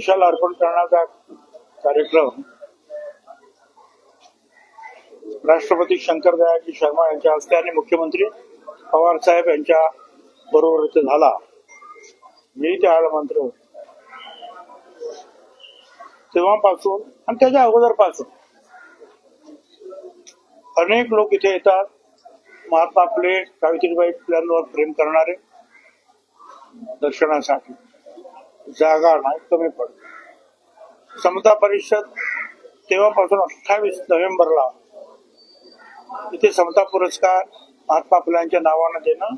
देशाला अर्पण करण्याचा कार्यक्रम राष्ट्रपती शंकर दयाजी शर्मा यांच्या हस्ते आणि मुख्यमंत्री पवार साहेब यांच्या बरोबर इथे झाला. मी त्यावेळेला मंत्र तेव्हापासून आणि त्याच्या अगोदरपासून अनेक लोक इथे येतात. महात्मा फुले सावित्रीबाई फुल्यांवर प्रेम करणारे दर्शनासाठी. जागा नाही कमी पडत. समता परिषद तेव्हापासून अठ्ठावीस नोव्हेंबरला इथे समता पुरस्कार महात्मा फुलांच्या नावानं देणं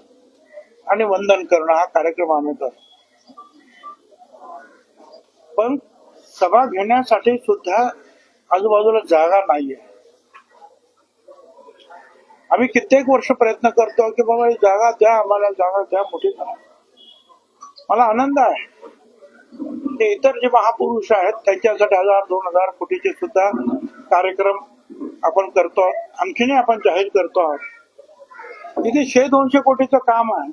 आणि वंदन करणं हा कार्यक्रम आम्ही करतो. पण सभा घेण्यासाठी सुद्धा आजूबाजूला जागा नाहीये. आम्ही कित्येक वर्ष प्रयत्न करतो की बाबा ही जागा द्या आम्हाला जागा द्या मोठी करा. मला आनंद आहे. ते इतर जे महापुरुष आहेत त्यांच्यासाठी हजार दोन हजार कोटीचे सुद्धा कार्यक्रम आपण करतो आहोत. आणखीनही आपण जाहीर करतो आहोत. इथे शे दोनशे कोटीचं काम आहे.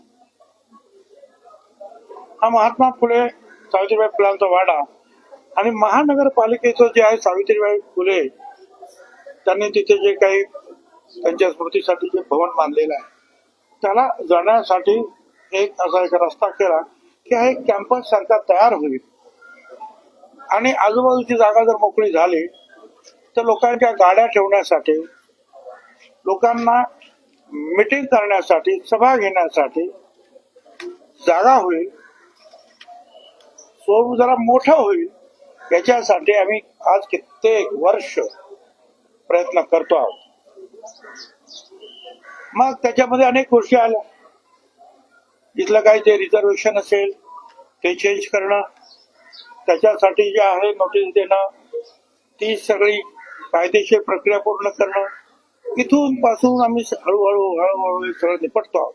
हा महात्मा फुले सावित्रीबाई फुलांचा वाडा आणि महानगरपालिकेचं जे आहे सावित्रीबाई फुले त्यांनी तिथे जे काही त्यांच्या स्मृतीसाठी जे भवन बांधलेलं आहे त्याला जाण्यासाठी एक असा एक रस्ता केला. त्या एक कॅम्पस सारखा तयार होईल. आणि आजूबाजूची जागा जर मोकळी झाली तर लोकांच्या गाड्या ठेवण्यासाठी लोकांना मिटिंग करण्यासाठी सभा घेण्यासाठी जागा होईल. स्वरूप जरा मोठं होईल. याच्यासाठी आम्ही आज कित्येक वर्ष प्रयत्न करतो आहोत. मग त्याच्यामध्ये अनेक गोष्टी आल्या. इथलं काही जे रिझर्वेशन असेल ते चेंज करणं त्याच्यासाठी जे आहे नोटीस देणं ती सगळी कायदेशीर प्रक्रिया पूर्ण करणं इथून पासून आम्ही हळूहळू हळूहळू सगळं निपटतो आहोत.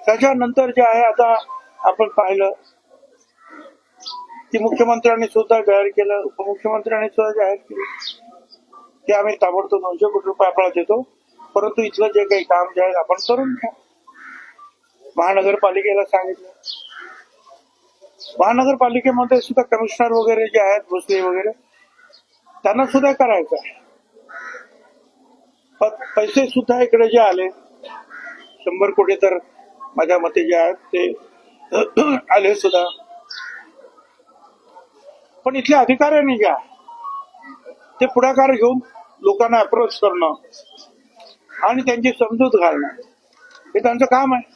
त्याच्यानंतर जे आहे आता आपण पाहिलं की मुख्यमंत्र्यांनी सुद्धा जाहीर केलं उपमुख्यमंत्र्यांनी सुद्धा जाहीर केलं की आम्ही ताबडतोब दोनशे कोटी रुपये आपल्याला देतो. परंतु इथलं जे काही काम जे आहे आपण करून घ्या. महानगरपालिकेला सांगितलं. महानगरपालिकेमध्ये सुद्धा कमिशनर वगैरे जे आहेत भोसले वगैरे त्यांना सुद्धा करायचं आहे. पैसे सुद्धा इकडे जे आले शंभर कोटी तर माझ्या मते जे आहेत ते आले सुद्धा. पण इथल्या अधिकाऱ्यांनी घ्या. ते पुढाकार घेऊन लोकांना अप्रोच करणं. आणि त्यांची समजूत घालणं. हे त्यांचं काम आहे.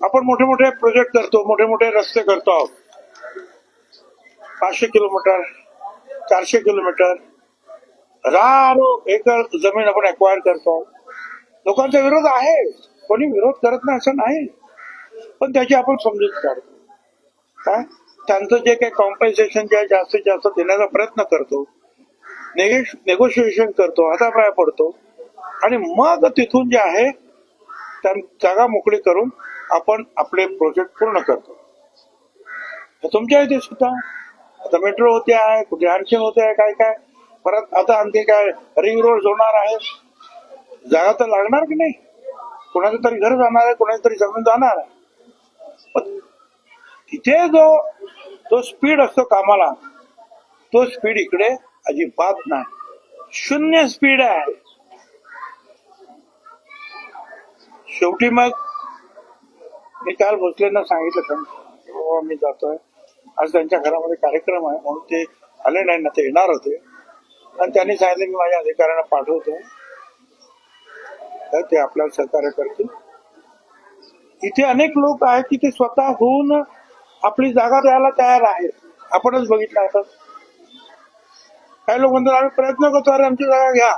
आपण मोठे मोठे प्रोजेक्ट करतो मोठे मोठे रस्ते करतो आहोत. पाचशे किलोमीटर चारशे किलोमीटर हजारो एकर जमीन आपण एक्वायर करतो. लोकांचा विरोध आहे. कोणी विरोध करत नाही असं नाही. पण त्याची आपण समजूत काढतो. काय त्यांचं जे काही कॉम्पन्सेशन जे आहे जास्तीत जास्त देण्याचा प्रयत्न करतो. नेगोशिएशन करतो हातापाया पडतो. आणि मग तिथून जे आहे त्या जागा मोकळी करून आपण आपले प्रोजेक्ट पूर्ण करतो. तर तुमच्या इथे सुद्धा आता मेट्रो होते आहे कुठे आणखीन होते आहे काय काय? परत आता आणखी काय रिंग रोड होणार आहे. जागा तर लागणार की नाही? कोणाचं तरी घर जाणार आहे कोणाची तरी जमीन जाणार आहे. तिथे जो तो स्पीड असतो कामाला तो स्पीड इकडे अजिबात नाही. शून्य स्पीड आहे. शेवटी मग मी काल भोसलेंना सांगितलं पण "हो, मी जातोय. आज त्यांच्या घरामध्ये कार्यक्रम आहे म्हणून ते आले नाही ना ते येणार होते. आणि त्यांनी सांगितलं की माझ्या अधिकाऱ्यांना पाठवतो. तर ते आपल्याला सहकार्य करतील. इथे अनेक लोक आहेत की ते होऊन आपली जागा द्यायला तयार आहेत. आपणच बघितलं आता काही लोक म्हणतात आम्ही प्रयत्न करतो अरे आमची जागा घ्या.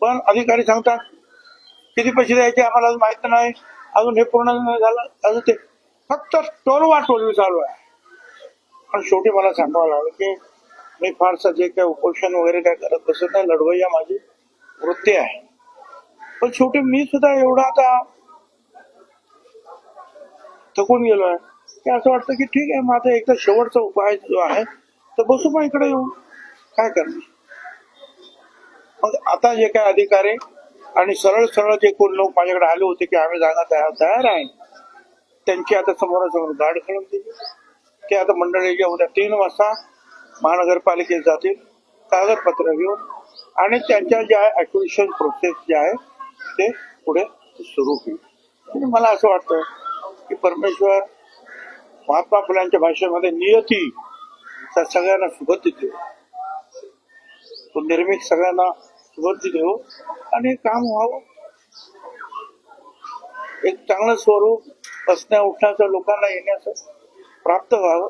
पण अधिकारी सांगतात किती पैसे द्यायचे आम्हाला अजून माहीत नाही. अजून हे पूर्ण नाही झालं. अजून ते फक्त टोलवा टोलवी चालू आहे. पण शेवटी मला सांगावं लागलं की मी फारसं जे काही उपोषण वगैरे काय करत बसत नाही. लढवय्या माझी वृत्ती आहे. पण शेवटी मी सुद्धा एवढा आता थकून गेलो आहे. की असं वाटतं की ठीक आहे माझा एकदा शेवटचा उपाय जो आहे तर बसू मग इकडे येऊ काय करणार? मग आता जे काय अधिकारी आणि सरळ सरळ जे कोण लोक माझ्याकडे आले होते की आम्ही जागा तयार तयार आहे त्यांची आता समोरासमोर गाड खेळून दिली. ते आता मंडळीच्या उद्या तीन वाजता महानगरपालिकेत जातील कागदपत्र घेऊन आणि त्यांच्या ज्या ऍक्विशन प्रोसेस जे आहे ते पुढे सुरू होईल. आणि मला असं वाटतं की परमेश्वर महात्मा फुलांच्या भाषेमध्ये नियती त्या सगळ्यांना सुबत्ती देऊ तो निर्मित सगळ्यांना सुबत्ती देऊ आणि काम व्हावं. एक चांगलं स्वरूप बसण्या उठण्याचं लोकांना येण्याचं प्राप्त व्हावं.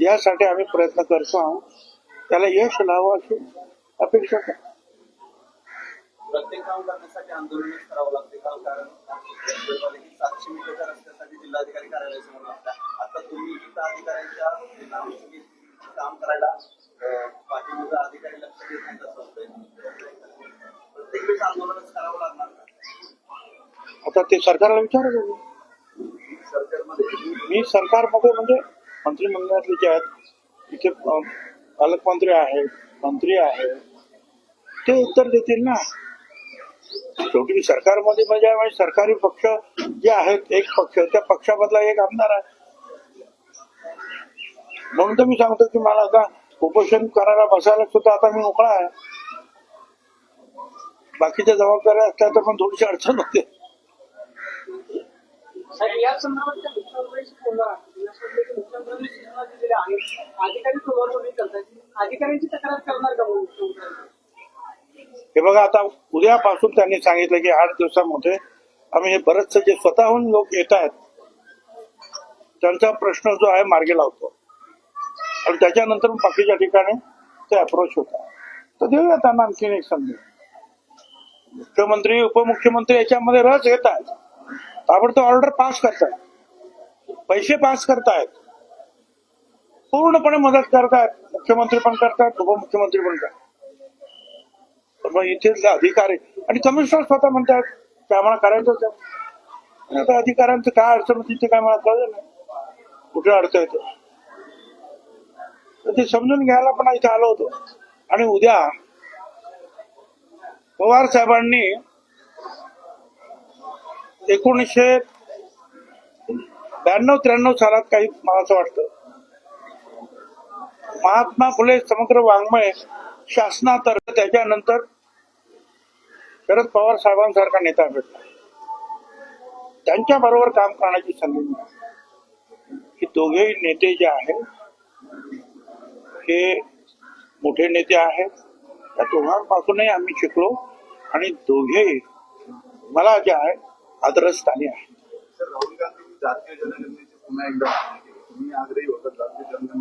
यासाठी आम्ही प्रयत्न करतो आहोत. त्याला यश लावं अशी अपेक्षा आहे. प्रत्येक काम करण्यासाठी आंदोलनच करावं लागते का कारण सातशे मीटरच्या रस्त्यासाठी जिल्हाधिकारी कार्यालयासमोर लागतात आता तुम्ही जिल्हा अधिकाऱ्यांच्या काम करायला बाकी अधिकारी लक्ष देत नाही आता ते सरकारला विचारलं मी सरकारमध्ये म्हणजे मंत्रिमंडळातले जे आहेत तिथे पालकमंत्री आहेत मंत्री आहेत ते उत्तर देतील ना. शेवटी सरकारमध्ये म्हणजे म्हणजे सरकारी पक्ष जे आहेत एक पक्ष त्या पक्षामधला एक आमदार आहे. म्हणून तर मी सांगतो की मला आता उपोषण करायला बसायला सुद्धा आता मी मोकळा आहे. बाकीच्या जबाबदाऱ्या असल्या तर पण थोडीशी अडचण होते. हे बघा आता उद्यापासून त्यांनी सांगितलं की आठ दिवसामध्ये आम्ही हे बरेचसे जे स्वतःहून लोक येत आहेत त्यांचा प्रश्न जो आहे मार्गी लावतो. आणि त्याच्यानंतर बाकीच्या ठिकाणी ते अप्रोच होतात. तर देऊया त्यांना आणखीन एक संधी. मुख्यमंत्री उपमुख्यमंत्री याच्यामध्ये रस घेत आहेत. ताबडतोब ऑर्डर पास करतायत. पैसे पास करतायत. पूर्णपणे मदत करतायत. मुख्यमंत्री पण करतायत उपमुख्यमंत्री पण करतात तर मग इथेच अधिकारी आणि कमिशनर स्वतः म्हणतात की आम्हाला करायचंच आहे आता अधिकाऱ्यांचं काय अडचण होती ते काय मला कळलं नाही. कुठे अडचण येतो? तर ते समजून घ्यायला पण इथे आलो होतो. आणि उद्या पवार साहेबांनी एकोणीसशे ब्याण्णव त्र्याण्णव सालात काही मला असं वाटतं महात्मा फुले समग्र वाङ्मय शासनातर्फे त्याच्यानंतर शरद पवार साहेबांसारखा नेता भेटला. त्यांच्या बरोबर काम करण्याची संधी मिळाली. की दोघेही नेते जे आहेत हे मोठे नेते आहेत. त्या दोघांपासूनही आम्ही शिकलो. आणि दोघेही मला जे आहे आदरस्थानी आहे.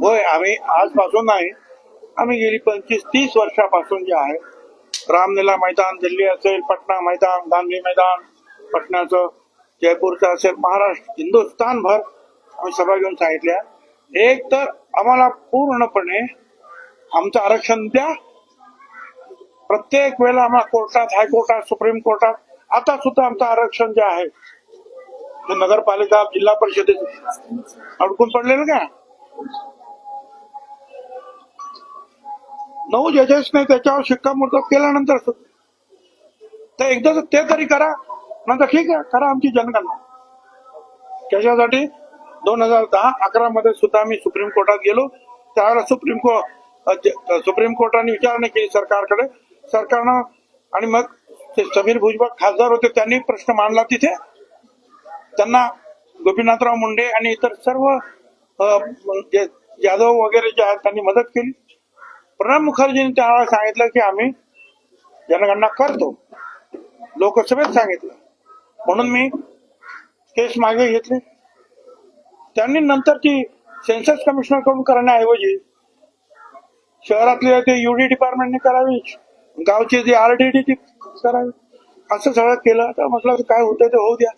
होय आम्ही आजपासून नाही. आम्ही गेली पंचवीस तीस वर्षापासून जे आहे रामलीला मैदान दिल्ली असेल पटना मैदान गांधी मैदान पटनाचं जयपूरचं असेल महाराष्ट्र हिंदुस्थानभर आम्ही सभा घेऊन सांगितल्या. एक तर आम्हाला पूर्णपणे आमचं आरक्षण द्या. प्रत्येक वेळेला आम्हाला कोर्टात हायकोर्टात सुप्रीम कोर्टात आता सुद्धा आमचं आरक्षण जे आहे ते नगरपालिका जिल्हा परिषदेत अडकून पडलेलं का? नऊ जजेसने त्याच्यावर शिक्कामोर्तब केल्यानंतर ते तर एकदा ते तरी करा नंतर ठीक आहे करा आमची जनगणना. त्याच्यासाठी दोन हजार दहा अकरा मध्ये सुद्धा आम्ही सुप्रीम कोर्टात गेलो. त्यावेळेला सुप्रीम कोर्ट सुप्रीम कोर्टाने विचारणा केली सरकारकडे. सरकारनं आणि मग ते समीर भुजबळ खासदार होते त्यांनी प्रश्न मांडला तिथे. त्यांना गोपीनाथराव मुंडे आणि इतर सर्व जाधव म्हणजे वगैरे जे आहेत त्यांनी मदत केली. प्रणब मुखर्जींनी त्यावेळेला सांगितलं की आम्ही जनगणना करतो. लोकसभेत सांगितलं. म्हणून मी केस मागे घेतले. त्यांनी नंतर ती सेन्सस कमिशनरकडून करण्याऐवजी शहरातले ते युडी डिपार्टमेंटने करावी. गावची जी आरडीडी ती करावी. असं सगळं केलं. तर म्हटलं काय होतं ते होऊ द्या.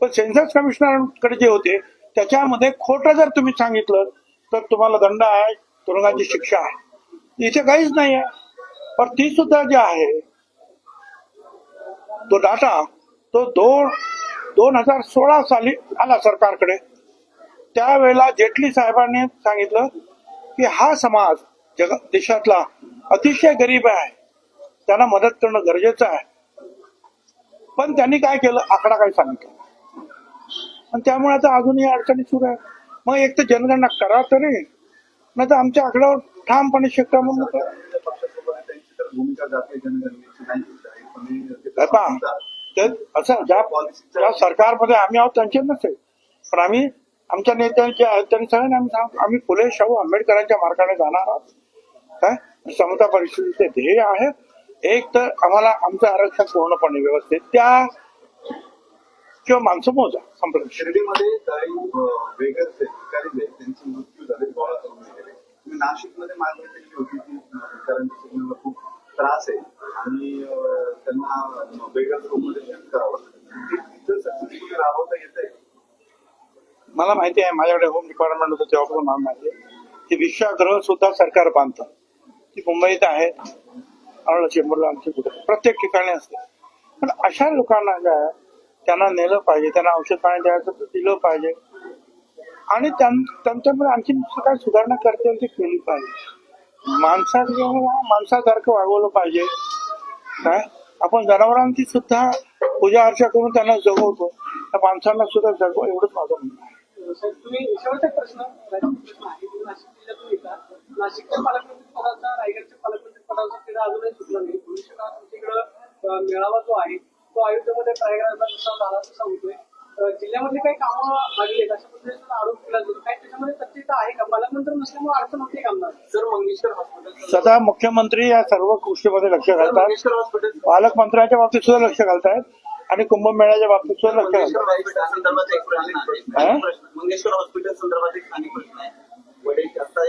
पण सेन्सस कमिशनरकडे जे होते त्याच्यामध्ये खोटं जर तुम्ही सांगितलं तर तुम्हाला दंड आहे तुरुंगाची शिक्षा आहे. इथे काहीच नाही आहे पण ती सुद्धा जी आहे तो डाटा तो दोन दोन हजार सोळा साली आला सरकारकडे. त्यावेळेला जेटली साहेबांनी सांगितलं की हा समाज जग देशातला अतिशय गरीब आहे. त्यांना मदत करणं गरजेचं आहे. पण त्यांनी काय केलं? आकडा काय सांगितलं आणि त्यामुळे आता अजूनही अडचणी सुरू आहे मग एक तर जनगणना करा तरी नाही तर आमच्या आकड्यावर ठामपणे शेकडा म्हणून असं ज्या ज्या सरकारमध्ये आम्ही आहोत त्यांचे नसेल. पण आम्ही आमच्या नेत्यांचे आहेत त्यांनी सगळ्यांनी आम्ही सांग आम्ही फुले शाहू आंबेडकरांच्या मार्गाने जाणार आहोत. काय? समता परिस्थितीचे ध्येय आहेत एक तर आम्हाला आमचं आरक्षण पूर्णपणे व्यवस्थित त्या किंवा माणसं मोजा संपलं शिर्डीमध्ये काही वेगळेच अधिकारी त्यांचे मृत्यू झाले गोळा करून गेले. तुम्ही नाशिकमध्ये मागणी केली होती की सिग्नलला खूप त्रास आहे. आणि त्यांना वेगळ्याच रूममध्ये शिफ्ट करावं राबवता येत मला माहिती आहे माझ्याकडे होम डिपार्टमेंट होतं तेव्हापासून मला माहिती आहे. की विश्वागृह सुद्धा सरकार बांधतं. ती मुंबईत आहे. अरवळ चेंबूरला आमची कुठे? प्रत्येक ठिकाणी असते. पण अशा लोकांना काय त्यांना नेलं पाहिजे त्यांना औषध पाणी द्यायचं दिलं पाहिजे. आणि त्यां- त्यांच्यामध्ये आणखी काय सुधारणा करता येईल ती केली पाहिजे. माणसा माणसासारखं वागवलं पाहिजे काय आपण जनावरांची सुद्धा पूजा अर्चा करून त्यांना जगवतो. त्या माणसांना सुद्धा जगव एवढंच माझं म्हणणं प्रश्न नाशिकच्या पालकमंत्री पदाचा रायगडच्या पालकमंत्री अजूनही सुटला नाही. तुमच्याकडं मेळावा जो आहे तो अयोध्येमध्ये प्रयागराजला जसा झाला तसा होतोय जिल्ह्यामधली काही कामं लागली आहेत अशा पद्धतीचा आरोप केला जातो काय त्याच्यामध्ये सत्यता आहे का? पालकमंत्री नसल्यामुळे अडचण होते का आमदार? सर मंगेशकर हॉस्पिटल सदा मुख्यमंत्री या सर्व गोष्टीमध्ये लक्ष घालतात. पालकमंत्र्यांच्या बाबतीत सुद्धा लक्ष घालतायत आणि कुंभमेळ्याच्या बाबतीत सुद्धा लक्ष मंगेशकर घालतात. हॉस्पिटल संदर्भात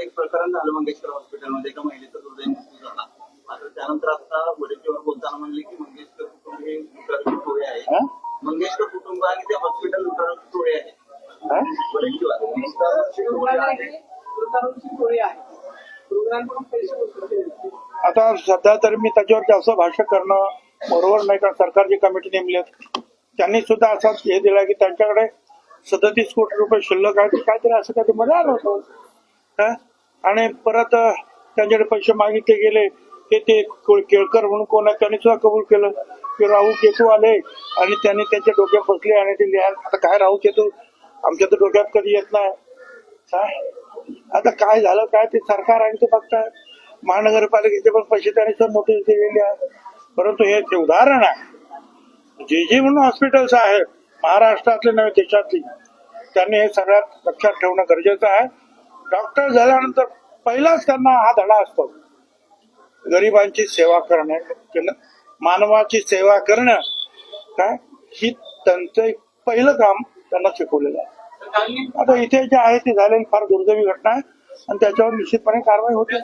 एक प्रकरण झालं मंगेशकर हॉस्पिटलमध्ये एका महिलेचा दुर्दैव मृत्यू झाला. त्यानंतर आता वडीलजीवर बोलताना म्हणले की मंगेशकर कुटुंब हे लुटारूची टोळे आहे हा? मंगेशकर कुटुंब आणि ते हॉस्पिटल लुटारूची टोळे आहे हा? आता सध्या तर मी त्याच्यावर जास्त भाष्य करणं बरोबर नाही कारण सरकारची कमिटी नेमली आहे. त्यांनी सुद्धा असाच हे दिला की त्यांच्याकडे सदतीस कोटी रुपये शिल्लक आहे काहीतरी असं काहीतरी मध्ये आलं होतं हा? आणि परत अं, त्यांच्याकडे पैसे मागितले गेले ते ते केळकर म्हणून कोणा त्याने सुद्धा कबूल केलं. की राहू केतू आले आणि त्यांनी त्यांच्या डोक्यात बसले आणि ते लिहा आता काय राहू केतू? आमच्या तर डोक्यात कधी येत नाही. काय? आता काय झालं काय ते सरकार आणि ते फक्त महानगरपालिकेचे पण पैसे त्यांनी सुद्धा नोटीस दिलेली आहे. परंतु हे ते उदाहरण आहे जे जे म्हणून हॉस्पिटल्स आहेत महाराष्ट्रातले नव्हे देशातली त्यांनी हे सगळ्यात लक्षात ठेवणं गरजेचं आहे. डॉक्टर झाल्यानंतर पहिलाच त्यांना हा धडा असतो. गरिबांची सेवा करणं केलं- मानवाची सेवा करणं काय ही त्यांचं पहिलं काम त्यांना शिकवलेलं आहे. आता इथे जे आहे ते झालेली फार दुर्दैवी घटना आहे. आणि त्याच्यावर निश्चितपणे कारवाई होते.